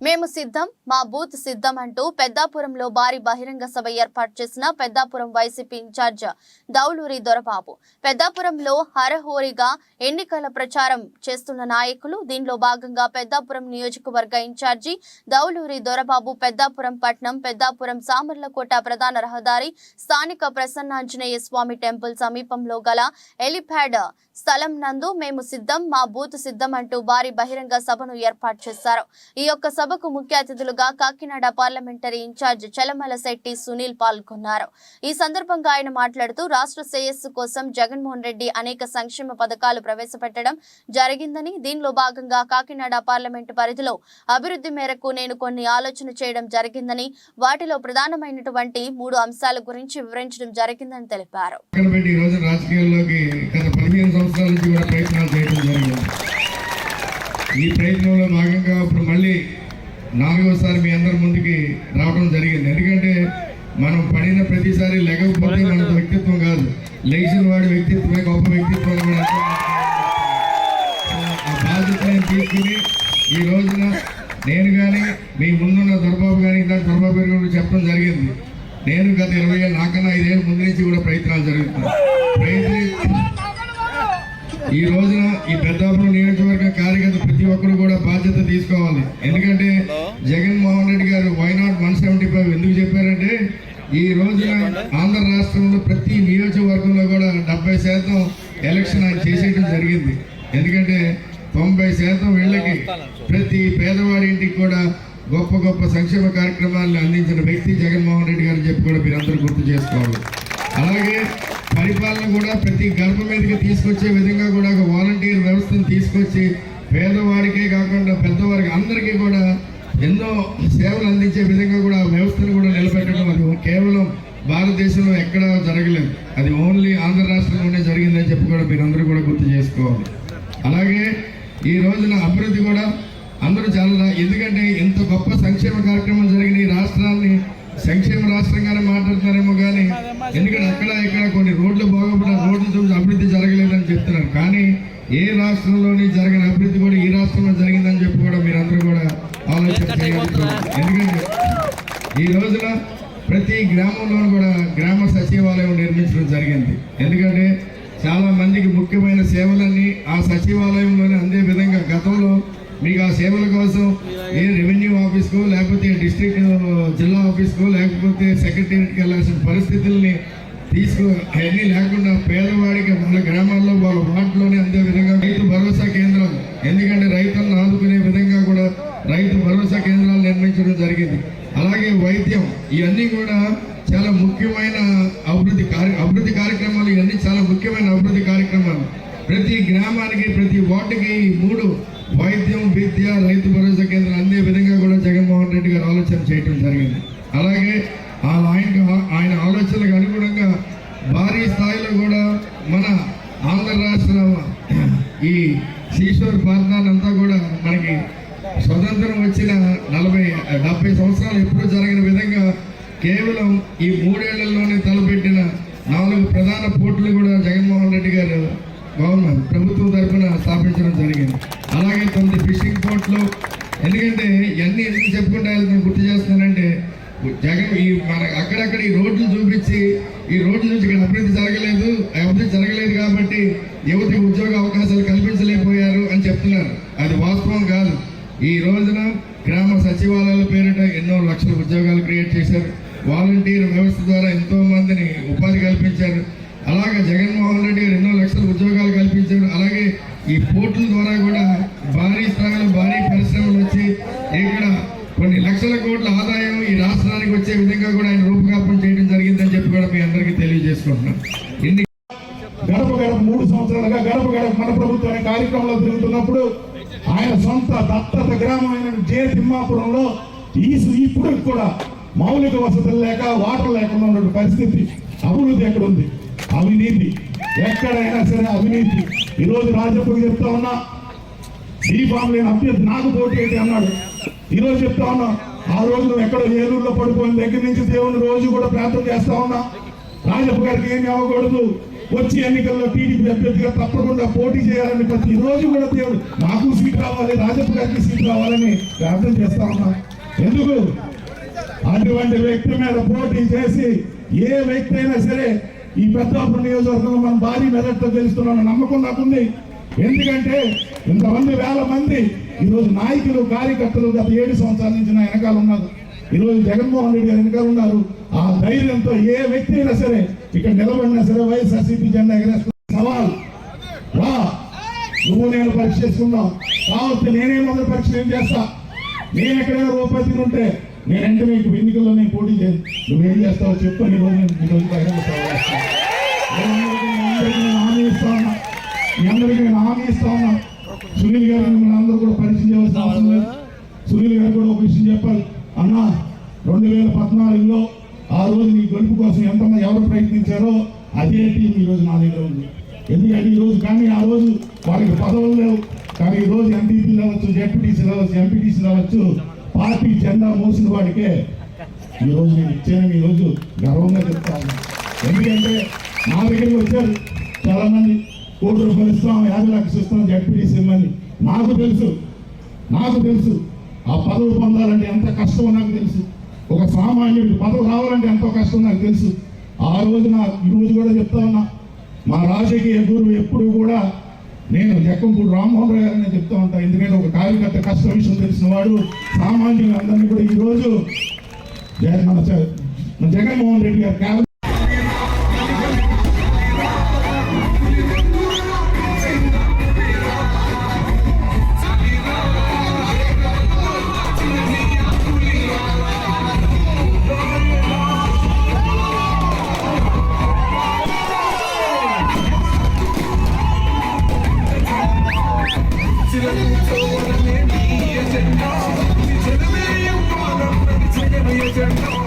మేము సిద్ధం మా బూత్ సిద్ధం అంటూ పెద్దాపురంలో భారీ బహిరంగ సభ ఏర్పాటు చేసిన పెద్దాపురం వైసీపీ ఇన్ఛార్జ్ దౌలూరి దొరబాబు. పెద్దాపురంలో హరహోరిగా ఎన్నికల ప్రచారం చేస్తున్న నాయకులు దీనిలో భాగంగా పెద్దాపురం నియోజకవర్గ ఇన్ఛార్జి దౌలూరి దొరబాబు పెద్దాపురం పట్నం పెద్దాపురం సామర్లకోట ప్రధాన రహదారి స్థానిక ప్రసన్నాంజనేయ స్వామి టెంపుల్ సమీపంలో గల ఎలిప్యాడ్ స్థలం నందు మేము సిద్ధం మా బూత్ సిద్ధం అంటూ భారీ బహిరంగ సభను ఏర్పాటు చేశారు. ఈ యొక్క సభకు ముఖ్య అతిథులుగా కాకినాడ పార్లమెంటరీ ఇన్ఛార్జ్ చలమల శెట్టి సునీల్ పాల్గొన్నారు. ఈ సందర్భంగా ఆయన మాట్లాడుతూ రాష్ట్ర శ్రేయస్సు కోసం జగన్మోహన్ రెడ్డి అనేక సంక్షేమ పథకాలు ప్రవేశపెట్టడం జరిగిందని దీనిలో భాగంగా కాకినాడ పార్లమెంటు పరిధిలో అభివృద్ధి మేరకు నేను కొన్ని ఆలోచన చేయడం జరిగిందని వాటిలో ప్రధానమైనటువంటి మూడు అంశాల గురించి వివరించడం జరిగిందని తెలిపారు. ఈ ప్రయత్నంలో భాగంగా ఇప్పుడు మళ్ళీ నాలుగోసారి మీ అందరి ముందుకి రావడం జరిగింది. ఎందుకంటే మనం పడిన ప్రతిసారి లేకపోతే మన వ్యక్తిత్వం కాదు. లేచిన వాడి వ్యక్తిత్వమే గొప్ప వ్యక్తిత్వం. ఆ బాధ్యతని తీసుకుని ఈ రోజున నేను కానీ మీ ముందున్న దొరబాబు కానీ ఇందాక దొరబాబు గారు కూడా చెప్పడం జరిగింది. నేను గత ఇరవై ఏళ్ళు నాకన్నా ఐదేళ్ళ ముందు నుంచి కూడా ప్రయత్నాలు జరుగుతున్నాయి. ప్రయత్ని ఈ రోజున ఈ పెద్దాపురం నియోజకవర్గ కార్యకర్త ప్రతి ఒక్కరు కూడా బాధ్యత తీసుకోవాలి. ఎందుకంటే జగన్మోహన్ రెడ్డి గారు వైనాట్ వన్ సెవెంటీ ఫైవ్ ఎందుకు చెప్పారంటే ఈ రోజున ఆంధ్ర రాష్ట్రంలో ప్రతి నియోజకవర్గంలో కూడా డెబ్బై శాతం ఎలక్షన్ ఆయన చేసేయడం జరిగింది. ఎందుకంటే తొంభై శాతం వీళ్ళకి ప్రతి పేదవాడి ఇంటికి కూడా గొప్ప గొప్ప సంక్షేమ కార్యక్రమాలను అందించిన వ్యక్తి జగన్మోహన్ రెడ్డి గారు చెప్పి కూడా మీరందరూ గుర్తు చేసుకోవాలి. అలాగే పరిపాలన కూడా ప్రతి గడప మీదకి తీసుకొచ్చే విధంగా కూడా ఒక వాలంటీర్ వ్యవస్థను తీసుకొచ్చి పేదవారికే కాకుండా పెద్దవారికి అందరికీ కూడా ఎన్నో సేవలు అందించే విధంగా కూడా ఆ వ్యవస్థను కూడా నిలబెట్టడం అది కేవలం భారతదేశంలో ఎక్కడా జరగలేదు. అది ఓన్లీ ఆంధ్ర రాష్ట్రంలోనే జరిగిందని చెప్పి కూడా మీరందరూ కూడా గుర్తు చేసుకోవాలి. అలాగే ఈ రోజున అభివృద్ధి కూడా అందరూ చాలా ఎందుకంటే ఇంత గొప్ప సంక్షేమ కార్యక్రమం జరిగిన ఈ రాష్ట్రాన్ని సంక్షేమ రాష్ట్రంగానే మాట్లాడుతున్నారేమో కానీ ఎందుకంటే అక్కడ ఇక్కడ కొన్ని రోడ్లు బాగుపడిన రోడ్లు చూసి అభివృద్ధి జరగలేదని చెప్తున్నారు. కానీ ఏ రాష్ట్రంలోని జరిగిన అభివృద్ధి కూడా ఈ రాష్ట్రంలో జరిగిందని చెప్పి కూడా మీరందరూ కూడా ఆలోచన ఎందుకంటే ఈ రోజున ప్రతి గ్రామంలోనూ కూడా గ్రామ సచివాలయం నిర్మించడం జరిగింది. ఎందుకంటే చాలా మందికి ముఖ్యమైన సేవలన్నీ ఆ సచివాలయంలోనే అందే విధంగా గతంలో మీకు ఆ సేవల కోసం ఏ రెవెన్యూ ఆఫీస్కో లేకపోతే డిస్ట్రిక్ట్ ఆఫీస్కో లేకపోతే సెక్రటరీకి వెళ్ళాల్సిన పరిస్థితుల్ని తీసుకు అవన్నీ లేకుండా పేదవాడికి మన గ్రామాల్లో వాళ్ళ వాటిలోనే అందే విధంగా రైతు భరోసా కేంద్రాలు. ఎందుకంటే రైతులను ఆదుకునే విధంగా కూడా రైతు భరోసా కేంద్రాలు నిర్మించడం జరిగింది. అలాగే వైద్యం ఇవన్నీ కూడా చాలా ముఖ్యమైన అభివృద్ధి కార్య అభివృద్ధి కార్యక్రమాలు ఇవన్నీ చాలా ముఖ్యమైన అభివృద్ధి కార్యక్రమాలు. ప్రతి గ్రామానికి ప్రతి వార్డుకి మూడు వైద్యం విద్య రైతు భరోసా కేంద్రం అందే విధంగా కూడా జగన్మోహన్ రెడ్డి గారు ఆలోచన చేయడం జరిగింది అలాగే ఆ ఆయన ఆయన ఆలోచనలకు అనుగుణంగా భారీ స్థాయిలో కూడా మన ఆంధ్ర రాష్ట్ర ఈ శ్రీశ్వర్ ప్రాంతాన్ని అంతా కూడా మనకి స్వతంత్రం వచ్చిన నలభై డెబ్బై సంవత్సరాలు ఎప్పుడూ జరగిన విధంగా కేవలం ఈ మూడేళ్ళలోనే తలపెట్టిన నాలుగు ప్రధాన పోర్టులు కూడా జగన్మోహన్ రెడ్డి గారు గవర్నమెంట్ ప్రభుత్వం తరఫున స్థాపించడం జరిగింది. అలాగే తొమ్మిది ఫిషింగ్ పోర్ట్లు. ఎందుకంటే ఇవన్నీ ఎందుకు చెప్పుకుంటే నేను గుర్తు చేస్తున్నానంటే జగన్ ఈ మన అక్కడక్కడ ఈ రోడ్లు చూపించి ఈ రోడ్ల నుంచి ఇక్కడ అభివృద్ధి జరగలేదు అభివృద్ధి జరగలేదు కాబట్టి యువతకి ఉద్యోగ అవకాశాలు కల్పించలేకపోయారు అని చెప్తున్నారు. అది వాస్తవం కాదు. ఈ రోజున గ్రామ సచివాలయాల పేరిట ఎన్నో లక్షల ఉద్యోగాలు క్రియేట్ చేశారు. వాలంటీర్ వ్యవస్థ ద్వారా ఎంతో మందిని ఉపాధి కల్పించారు. అలాగే జగన్మోహన్ రెడ్డి గారు ఎన్నో లక్షల ఉద్యోగాలు కల్పించారు. అలాగే ఈ పోర్టుల ద్వారా కూడా భారీ స్థాయిలో భారీ పరిశ్రమలు వచ్చి ఇక్కడ కొన్ని లక్షల కోట్ల ఆదాయం ఈ రాష్ట్రానికి వచ్చే విధంగా కూడా ఆయన రూపకల్పన చేయడం జరిగిందని చెప్పి కూడా మీ అందరికీ తెలియజేసుకుంటున్నాం ఎన్ని గడప గడప మూడు సంవత్సరాలుగా గడప గడప మన ప్రభుత్వం అనే కార్యక్రమంలో తిరుగుతున్నప్పుడు ఆయన సొంత దత్తత గ్రామమైన జే తిమ్మాపురంలో ఈ ఇప్పుడు కూడా మౌలిక వసతులు లేక వాటర్ లేకుండా ఉన్న పరిస్థితి అభివృద్ధి ఎక్కడుంది అవినీతి. ఎక్కడైనా సరే అవినీతి. ఈరోజు రాజప్పకి చెప్తా ఉన్నా బీఫామ్ లేని అభ్యర్థి నాకు పోటీ ఏంటి అన్నాడు. ఈరోజు చెప్తా ఉన్నా ఆ రోజు నువ్వు ఎక్కడో ఏలూరులో పడుకోని దగ్గర నుంచి దేవుని రోజు కూడా ప్రార్థన చేస్తా ఉన్నా. రాజప్ప గారికి ఏమి అవ్వకూడదు. వచ్చి ఎన్నికల్లో టీడీపీ అభ్యర్థిగా తప్పకుండా పోటీ చేయాలని ప్రతి రోజు కూడా దేవుడు నాకు సీట్ రావాలి రాజప్ప గారికి సీట్ రావాలని ప్రార్థన చేస్తా ఉన్నా. ఎందుకు? అటువంటి వ్యక్తి మీద పోటీ చేసి ఏ వ్యక్తి అయినా సరే ఈ పెద్దాపురం నియోజకవర్గంలో మనం భారీ మెదడుతో గెలుస్తున్నాం నమ్మకం నాకుంది. ఎందుకంటే ఇంతమంది వేల మంది ఈరోజు నాయకులు కార్యకర్తలు గత ఏడు సంవత్సరాల నుంచి నా వెనకాల ఉన్నారు. ఈరోజు జగన్మోహన్ రెడ్డి గారు వెనకాల ఉన్నారు. ఆ ధైర్యంతో ఏ వ్యక్తి అయినా సరే ఇక్కడ నిలబడినా సరే వైఎస్ఆర్సీపీ జెండా ఎగరేస్తున్న సవాల్. వా నువ్వు నేను పరీక్ష చేసుకుందాం. కావచ్చు నేనే మొదటి పరీక్ష నేను చేస్తా? నేను ఎక్కడైనా రూపాయి తినుంటే నేను మీకు ఎన్నికల్లో నేను పోటీ చేయను. నువ్వేం చేస్తావో చెప్పు నీ రోజు ఈ రోజు బహిరంగ నేను హామీ ఇస్తా ఉన్నా మీ అందరికీ నేను హామీ ఇస్తా ఉన్నా సునీల్ గారు మిమ్మల్ని అందరూ కూడా పరిచయం చేయవలసిన అవసరం లేదు. సునీల్ గారు కూడా ఒక విషయం చెప్పాలి. అన్నా రెండు వేల పద్నాలుగులో ఆ రోజు నీ గడుపు కోసం ఎంతమంది ఎవరు ప్రయత్నించారో అదే టీం ఈరోజు నా దగ్గర ఉంది. ఎందుకంటే ఈ రోజు కానీ ఆ రోజు వాళ్ళకి పదవులు లేవు. కానీ ఈరోజు రోజు రావచ్చు అవ్వచ్చు రావచ్చు ఎంపీటీసీ రావచ్చు. పార్టీ జెండా మోసిన వాడికే ఈ రోజు నేను ఇచ్చాను ఈ రోజు గర్వంగా చెప్తాను ఎందుకంటే నా దగ్గరికి వచ్చారు చాలా మంది కోటి రూపాయలు ఇస్తాం యాభై లక్షలు ఇస్తాం జడ్పీటీసీ ఇమ్మని. నాకు తెలుసు నాకు తెలుసు. ఆ పదవి పొందాలంటే ఎంత కష్టమో నాకు తెలుసు. ఒక సామాన్యుడికి పదవి రావాలంటే ఎంతో కష్టం నాకు తెలుసు. ఆ రోజు నా ఈరోజు కూడా చెప్తా ఉన్నా. మా రాజకీయ గురువు ఎప్పుడు కూడా నేను జక్కంపూడి రామ్మోహన్ రావు గారిని చెప్తా ఉంటా. ఎందుకంటే ఒక కార్యకర్త కష్ట విషయం తెలిసిన వాడు. సామాన్యులందరినీ కూడా ఈ రోజు మన మన జగన్మోహన్ రెడ్డి గారు కేవలం Legend